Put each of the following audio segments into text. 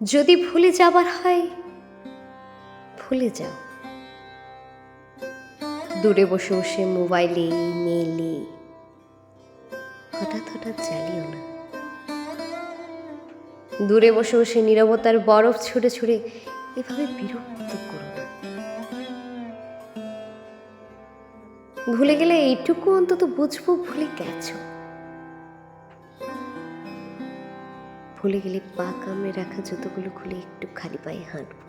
যদি ভুলে যাবার হয়, ভুলে যাও। দূরে বসে বসে মোবাইলে মেলে হঠাৎ হঠাৎ জ্বালিও না। দূরে বসে বসে নীরবতার বরফ ছুঁড়ে ছুঁড়ে এভাবে বিরক্ত করো না। ভুলে গেলে এইটুকু অন্তত বুঝব ভুলে গেছো। ভুলে গেলে পা কামড়ে রাখা জুতোগুলো খুলে একটু খালি পায়ে হাঁটবো।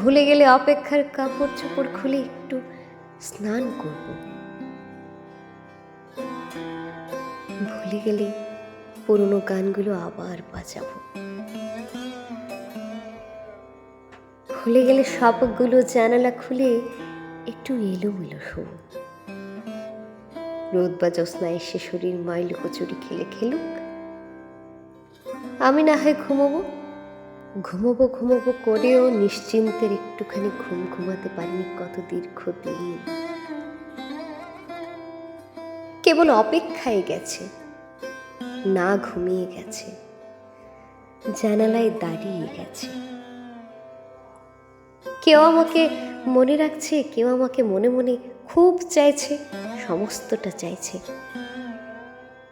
ভুলে গেলে অপেক্ষার কাপড় চোপড় খুলে একটু স্নান করব। ভুলে গেলে পুরনো গানগুলো আবার বাজাবো। ভুলে গেলে সবগুলো জানালা খুলে একটু এলোমেলো শোবো। রোদ বা জ্যোৎস্না এসে শরীর মাইল কচুরি খেলে খেলুক। আমি না হয় ঘুমোবো? ঘুমোবো ঘুমোবো করেও নিশ্চিন্তের একটুখানি ঘুম ঘুমাতে পারিনি কত দীর্ঘদিন। কেবল অপেক্ষায় গেছে, না ঘুমিয়ে গেছে, জানালায় দাঁড়িয়ে গেছে। কেউ আমাকে মনে রাখছে, কেউ আমাকে মনে মনে খুব চাইছে, সমস্তটা চাইছে।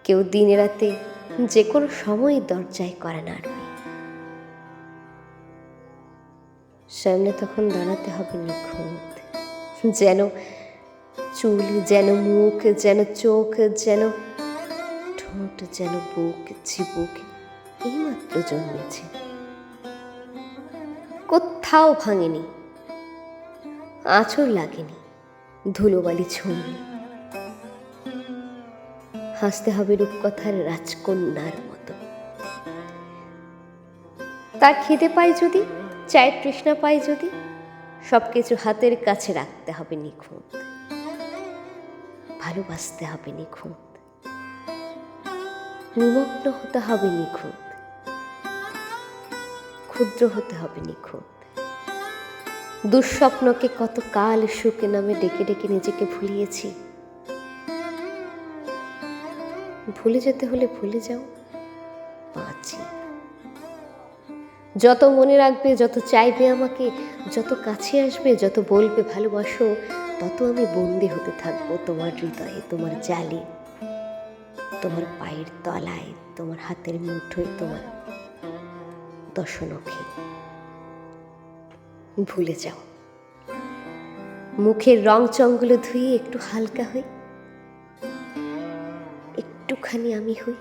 কেউ দিনে রাতে যে কোনো সময় দরজায় করে নাড়বে সামনে তখন দাঁড়াতে হবে নিখুঁত। যেন চুল যেন মুখ যেন চোখ যেন ঠোঁট যেন বুক চিবুক, এইমাত্র জন্মেছে। কোথাও ভাঙেনি। আঁচড় লাগেনি, ধুলোবালি ছড়নি হাসতে হবে রূপকথার রাজকন্যার মতো। তার খিদে পাই যদি, চায়ের তৃষ্ণা পাই যদি সব কিছু হাতের কাছে রাখতে হবে নিখুঁত। ভালোবাসতে হবে নিখুঁত। নিমগ্ন হতে হবে নিখুঁত। ক্ষুদ্র হতে হবে নিখুঁত। দুঃস্বপ্নকে কত কাল সুখে নামে ডেকে ডেকে নিজেকে ভুলিয়েছি। ভুলে যেতে হলে ভুলে যাও, বাঁচি। যত মনে রাখবে, যত চাইবে আমাকে, যত কাছে আসবে, যত বলবে ভালোবাসো, তত আমি বন্দি হতে থাকব তোমার হৃদয়ে, তোমার জালে, তোমার পায়ের তলায়, তোমার হাতের মুঠোয়, তোমার দশনখে ভুলে যাও। মুখের রং চংগুলো ধুয়ে একটু হালকা হই। একটুখানি আমি হই।